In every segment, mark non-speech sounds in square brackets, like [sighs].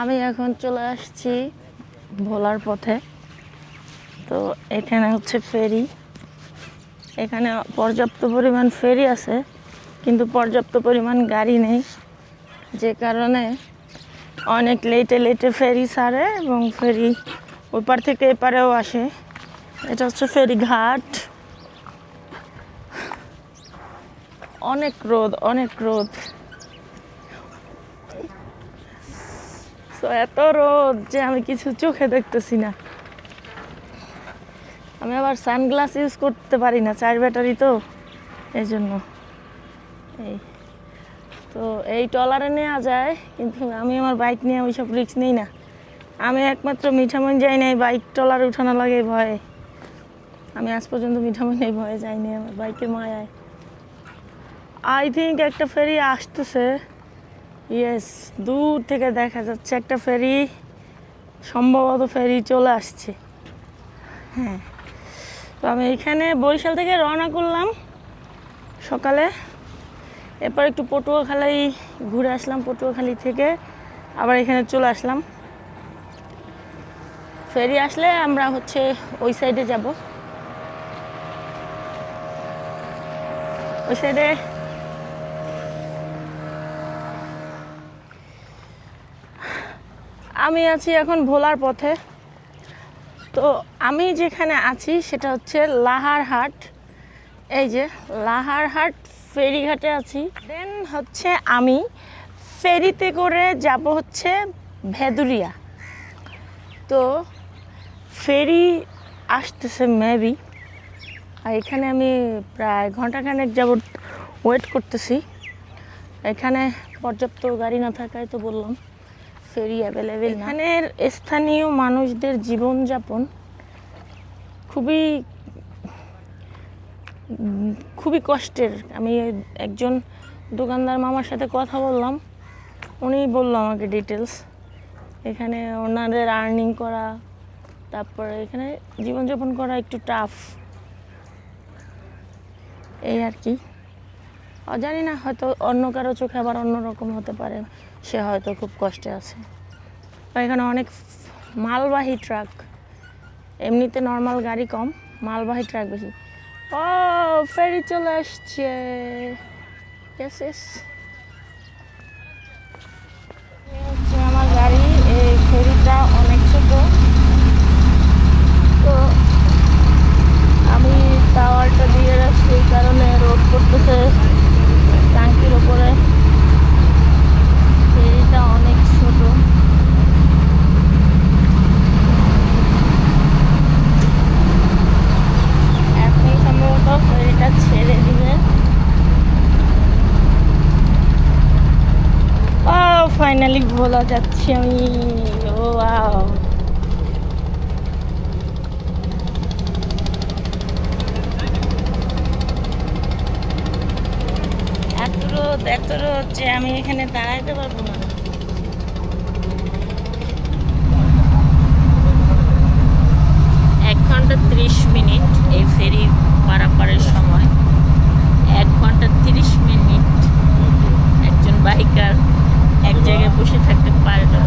আমি এখন চলে আসছি ভোলার পথে। তো এখানে হচ্ছে ফেরি। এখানে পর্যাপ্ত পরিমাণ ফেরি আছে, কিন্তু পর্যাপ্ত পরিমাণ গাড়ি নেই। যে কারণে অনেক লেটে লেটে ফেরি ছাড়ে এবং ফেরি ওই পার থেকে এপারেও আসে। এটা হচ্ছে ফেরি ঘাট। অনেক রোদ অনেক রোদ। তো এত রোদ যে আমি কিছু চোখে দেখতেছি না। আমি আবার সানগ্লাস ইউজ করতে পারি না, চার ব্যাটারি তো এই জন্য এই, তো এই টলারে নেওয়া যায়, কিন্তু আমি আমার বাইক নিয়ে ওই সব রিস্ক নিই না। আমি একমাত্র মিঠামন যাই নাই, বাইক টলারে উঠানো লাগে ভয়ে। আমি আজ পর্যন্ত মিঠামনে ভয়ে যাইনি, আমার বাইকে মায়ায়। আই থিঙ্ক একটা ফেরি আসতেছে। ইয়েস দূর থেকে দেখা যাচ্ছে একটা ফেরি। সম্ভবত ফেরি চলে আসছে। হ্যাঁ। তো আমি এখানে বরিশাল থেকে রওনা করলাম সকালে। এরপর একটু পটুয়াখালী ঘুরে আসলাম, পটুয়াখালী থেকে। আবার এখানে চলে আসলাম। ফেরি আসলে আমরা হচ্ছে ওই সাইডে যাব। ওই সাইডে আমি আছি এখন ভোলার পথে। তো আমি যেখানে আছি সেটা হচ্ছে লাহারহাট। এই যে লাহারহাট ফেরিঘাটে আছি। দেন হচ্ছে আমি ফেরিতে করে যাব হচ্ছে ভেদুরিয়া। তো ফেরি আসতেছে মেবি আর এখানে আমি প্রায় ঘন্টাখানেক যাবত ওয়েট করতেছি। এখানে পর্যাপ্ত গাড়ি না থাকায় তো বললাম। ফেরি অ্যাভেলেবেল এখানের স্থানীয় মানুষদের জীবনযাপন খুবই খুবই কষ্টের। আমি একজন দোকানদার মামার সাথে কথা বললাম, উনি বলল আমাকে ডিটেলস এখানে ওনাদের আর্নিং করা, তারপরে এখানে জীবনযাপন করা একটু টাফ এই আর কি। জানি না, হয়তো অন্য কারও চোখে আবার অন্যরকম হতে পারে। সে হয়তো খুব কষ্টে আছে। এখানে অনেক মালবাহী ট্রাক। এমনিতে নর্মাল গাড়ি কম মালবাহী ট্রাক বেশি। ও ফেরি চলে আসছে। Yes, yes. হচ্ছে আমার গাড়ি এই ফেরিটা অনেক ছোট। তো আমি টাওয়ারটা দিয়ে রাখছি কারণে রোড করতেছে। ট্যাঙ্কির ওপরে ফেরিটা অনেক ছোট এখন সম্ভবত ফেরিটা ছেড়ে দিবে ও ফাইনালি ভোলা যাচ্ছি আমি, ও আও এত রোদ এত রোদ যে আমি এখানে দাঁড়াইতে পারব না এক ঘণ্টা ত্রিশ মিনিট এই ফেরি পারাপারের সময় এক ঘণ্টা তিরিশ মিনিট একজন বাইকার এক জায়গায় বসে থাকতে পারে না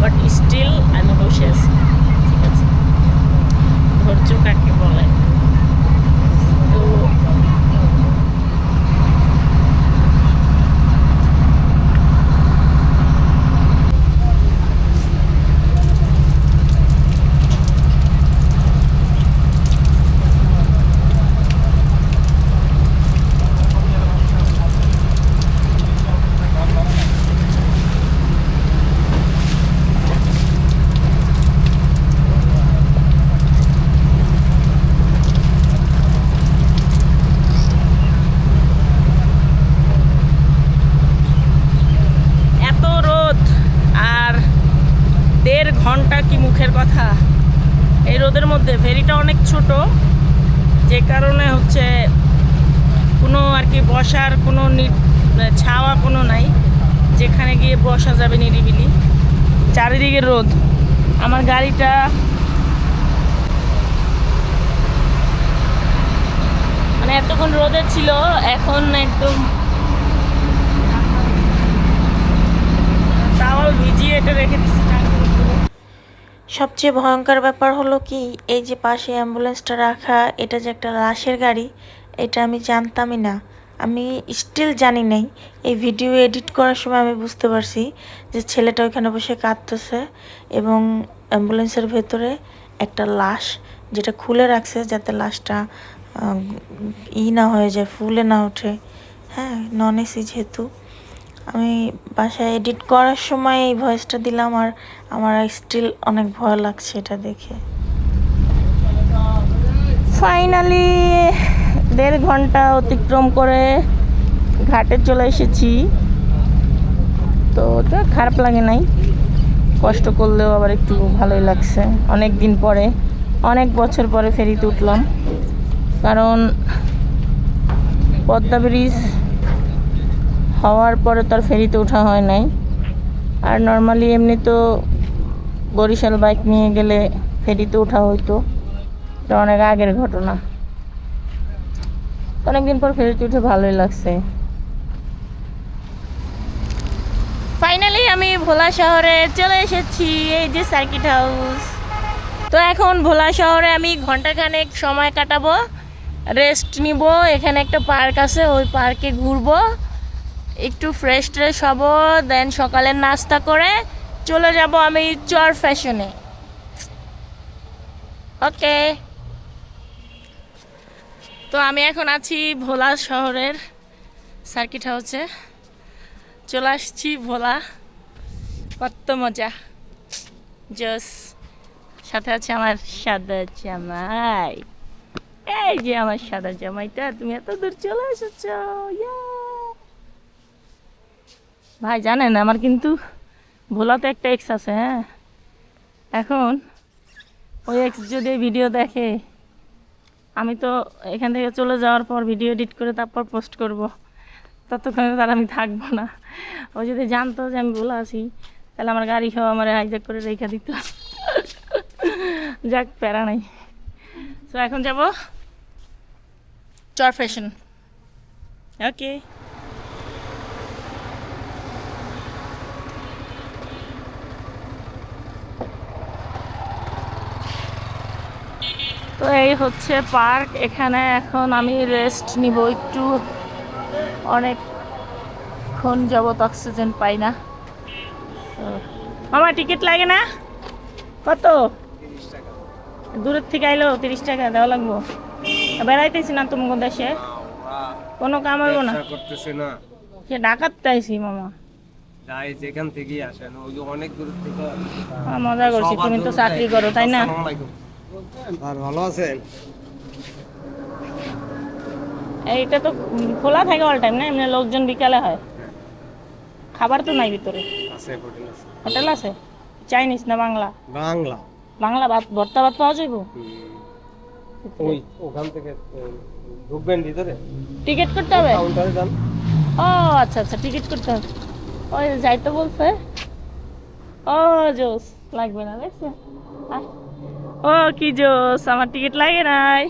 বাট স্টিল আমি বসে আছি ঠিক আছে ধৈর্য কাকে বলে তো এত রোদ আর দেড় মুখের কথা। এই রোদের মধ্যে ফেরিটা অনেক ছোট, যে কারণে হচ্ছে কোনো আর কি বসার কোনো নি- ছাওয়া কোনো নাই, যেখানে গিয়ে বসা যাবে নিরিবিলি। চারিদিকে রোদ। আমার গাড়িটা মানে এতক্ষণ রোদে ছিল, এখন একদম তাও এটা রেখে দিচ্ছি। সবচেয়ে ভয়ঙ্কর ব্যাপার হলো কি, এই যে পাশে অ্যাম্বুলেন্সটা রাখা, এটা যে একটা লাশের গাড়ি, এটা আমি জানতামই না। আমি স্টিল জানি নাই, এই ভিডিও এডিট করার সময় আমি বুঝতে পারছি যে ছেলেটা ওইখানে বসে কাঁদতেছে এবং অ্যাম্বুলেন্সের ভেতরে একটা লাশ যেটা খুলে রাখছে যাতে লাশটা ই না হয়ে যায়, ফুলে না ওঠে। হ্যাঁ নন এসি যেহেতু। আমি বাসায় এডিট করার সময় এই ভয়েসটা দিলাম আর আমার স্টিল অনেক ভয় লাগছে এটা দেখে। ফাইনালি দেড় ঘণ্টা অতিক্রম করে ঘাটে চলে এসেছি। তো ওটা খারাপ লাগে নাই। কষ্ট করলেও আবার একটু ভালোই লাগছে। অনেক দিন পরে, অনেক বছর পরে ফেরিতে উঠলাম। কারণ পদ্মা ব্রিজ হওয়ার পরে তো আর ফেরিতে ওঠা হয় নাই। আর নর্মালি এমনি তো বরিশাল বাইক নিয়ে গেলে ফেরিতে ওঠা হইতো। এটা অনেক আগের ঘটনা। অনেকদিন পর ফেরিতে উঠে ভালোই লাগছে। ফাইনালি আমি ভোলা শহরে চলে এসেছি, এই যে সার্কিট হাউস তো এখন ভোলা শহরে আমি ঘন্টাখানেক সময় কাটাবো রেস্ট নিব, এখানে একটা পার্ক আছে, ওই পার্কে ঘুরবো। একটু ফ্রেশ ট্রেশ হব দেন সকালের নাস্তা করে চলে যাব আমি চর ফ্যাশনে ওকে তো আমি এখন আছি ভোলা শহরের সার্কিট হাউসে চলে আসছি ভোলা। কত মজা। জস সাথে আছে আমার সাদা জামাই। এই যে আমার সাদা জামাইটা, তুমি এত দূর চলে এসেছ। ভাই, জানেন আমার কিন্তু ভোলাতে একটা এক্স আছে হ্যাঁ? এখন ওই এক্স যদি ভিডিও দেখে, আমি তো এখান থেকে চলে যাওয়ার পর ভিডিও এডিট করে তারপর পোস্ট করব। ততক্ষণে তার আমি থাকব না। ও যদি জানতো যে আমি বলে আছি, তাহলে আমার গাড়ি খাওয়া আমার হাইজ্যাক করে রেখে দিত। যাক, প্যারা নাই। তো এখন যাব। চর ফ্যাশন ওকে তো এই হচ্ছে পার্ক। এখানে এখন আমি রেস্ট নিব। একটু অনেকক্ষণ যাবত অক্সিজেন পাই না। মামা টিকিট লাগে না? কত? দূরের থেকে আইলো তিরিশ টাকা দেওয়া লাগবো। বেড়াইতেছি না তুমি দেশে। কোনো কাম হইব না। করতেছে না। সে ডাকাতে আইছি মামা। যাই যেখান থেকেই আসেন। ওই অনেক দূর থেকে মজা করছি। তুমি তো চাকরি করো তাই না। আর ভালো আছেন? এইটা তো খোলা থাকে অল টাইম না? এমনি লোকজন বিকালে হয়। খাবার তো নাই ভিতরে। আছে হোটেল আছে। হোটেল আছে? চাইনিজ না বাংলা? বাংলা। বাংলা ভাত ভর্তা ভাত পাওয়া যাইব? ওই ওখান থেকে ঢুকবেন ভিতরে? টিকিট করতে হবে? কাউন্টারে যান। ও আচ্ছা আচ্ছা টিকিট করতে হবে। ওই যাইতে বলছে। ও জোস লাগবে না দেখছে। আয়। ও, কি জোস আমার টিকিট লাগে নাই।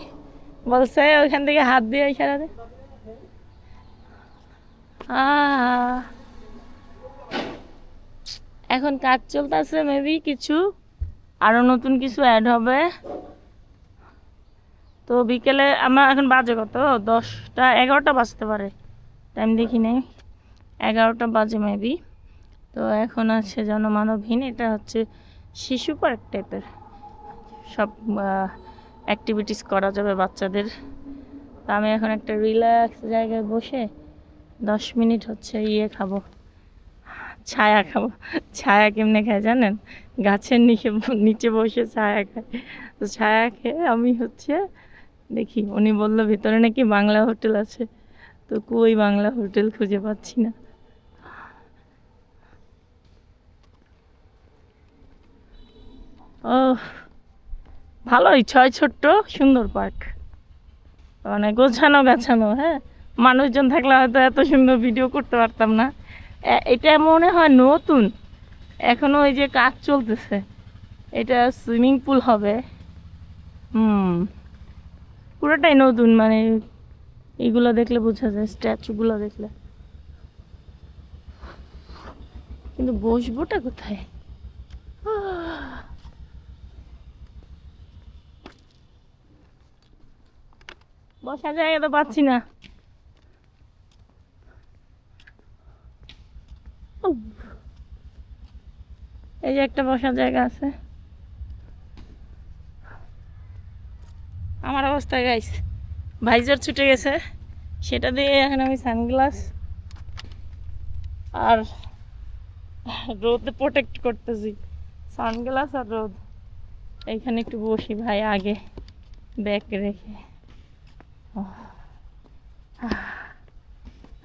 বলছে, ওইখান থেকে হাত দিয়ে আহ। এখন কাজ চলতেছে মেবি কিছু। আরও নতুন কিছু অ্যাড হবে। তো বিকেলে আমার এখন বাজে কত? দশটা, এগারোটা বাজতে পারে। টাইম দেখি নেই। এগারোটা বাজে মেবি তো এখন আছে জনমানবহীন, এটা হচ্ছে শিশু পার্ক টাইপের সব অ্যাক্টিভিটিস করা যাবে বাচ্চাদের। তো আমি এখন একটা রিল্যাক্স জায়গায় বসে দশ মিনিট হচ্ছে ইয়ে খাব, ছায়া খাব। ছায়া কেমনে খায় জানেন? গাছের নিচে নিচে বসে ছায়া খায়। তো ছায়া খেয়ে আমি হচ্ছে দেখি, উনি বলল ভিতরে নাকি বাংলা হোটেল আছে। তো কই বাংলা হোটেল খুঁজে পাচ্ছি না। ও ভালোই, ছয় ছোট্ট, সুন্দর পার্ক। মানে গোছানো গাছানো হ্যাঁ? মানুষজন থাকলে হয়তো এত সুন্দর ভিডিও করতে পারতাম না। এটা মনে হয় নতুন। এখনও ওই যে কাজ চলতেছে। এটা সুইমিং পুল হবে। হুম। পুরোটাই নতুন মানে এগুলো দেখলে বোঝা যায়, স্ট্যাচুগুলো দেখলে। কিন্তু বসবোটা কোথায়? বসার জায়গা তো পাচ্ছি না। এই যে একটা বসার জায়গা আছে। আমার অবস্থা গাইস ভাইজার ছুটে গেছে। সেটা দিয়ে এখন আমি সানগ্লাস আর রোদে প্রোটেক্ট করতেছি। সানগ্লাস আর রোদ। এইখানে একটু বসি ভাই, আগে ব্যাগ রেখে।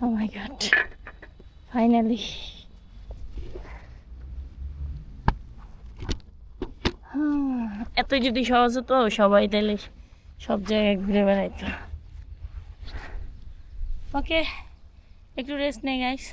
ও my god. Finally. [sighs] এত যদি সহজ হতো, সবাই তাহলে সব জায়গায় ঘুরে বেড়াইতো ওকে একটু রেস্ট নেই গাইস